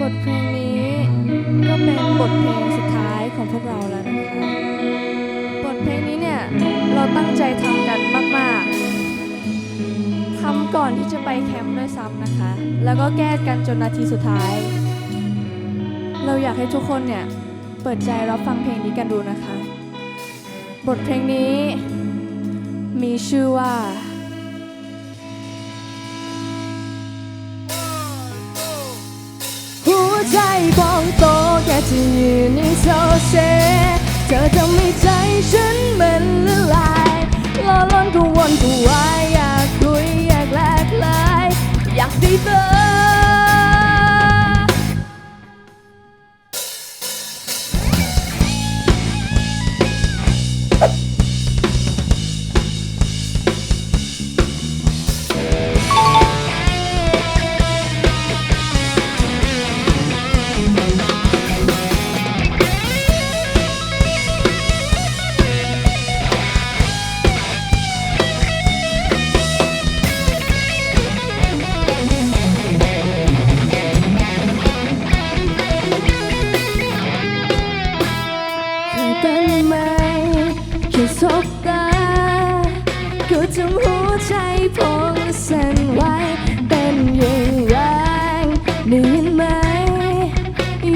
บทเพลงนี้ก็เป็นบทเพลงสุดท้ายของพวกเราแล้วนะคะ บทเพลงนี้เนี่ยเราตั้งใจทำกันมากๆทำก่อนที่จะไปแคมป์ด้วยซ้ำนะคะ แล้วก็แก้กันจนนาทีสุดท้าย เราอยากให้ทุกคนเนี่ยเปิดใจรับฟังเพลงนี้กันดูนะคะ บทเพลงนี้มีชื่อว่า ใจพองโตแค่จะยืนนิ่งโซเซเธอทำให้ใจฉันมันละลายล้อล้อนกวนกวาย ก็ทำหัวใจพองสั่นไหวเป็นอย่างไรได้ยินไหม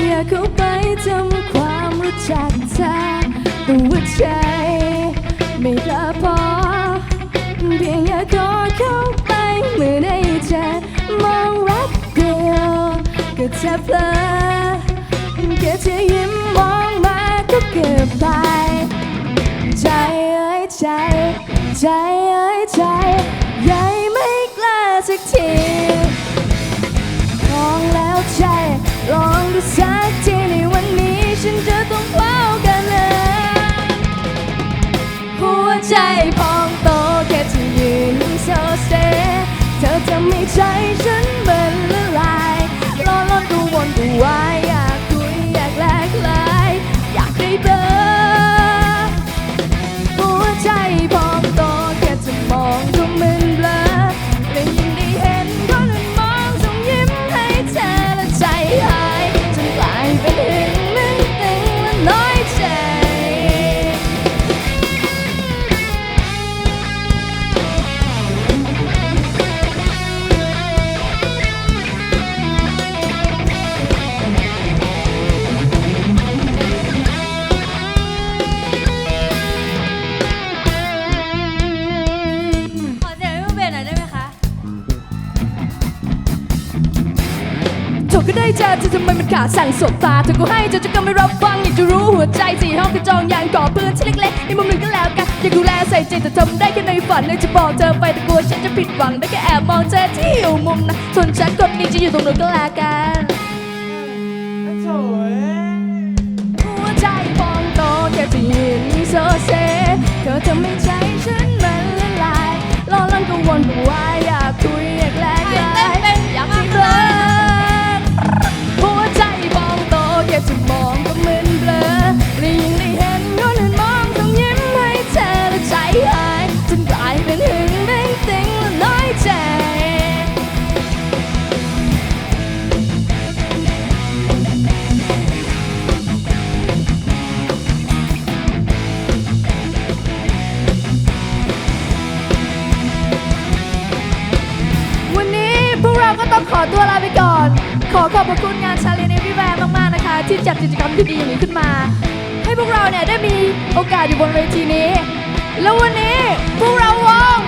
อยากเข้าไปทำความรู้จักเธอต่ว่าใจไม่กล้าพอเพียงอยากขอเข้าไปเมื่อได้เจอมองรักเดียวก็จะเพลอแค่เธอยิ้มมองมาก็เกือบตายใจเอ้ยใจ ใจเอ้ยใจใหญ่ไม่กล้าสักที ได้เจอเธอทำไมมันขาดสั่งสบตาเธอก็ให้เธอจะก็ไม่รับฟังอยากจะรู้หัวใจสี่ห้องกระจองยางก่อพื้นชิ้นเล็กๆในมุมหนึ่งก็แล้วกันอยากดูแลใส่ใจแต่ทำได้แค่ในฝันเลยจะบอกเธอไปแต่กลัวฉันจะผิดหวังได้แค่แอบมองเธอที่อยู่มุมนั้นส่วนฉันคนนี้จะอยู่ตรงนู้นก็แล้วกันโถ่ ต้องขอตัวลาไปก่อน ขอขอบพระคุณงานชาเลน j ์ v ี r แวร์มากๆนะคะ ที่จัดกิจกรรมที่ดีอย่างนี้ขึ้นมา ให้พวกเราเนี่ยได้มีโอกาสอยู่บนเวทีนี้ แล้ววันนี้พวกเราวง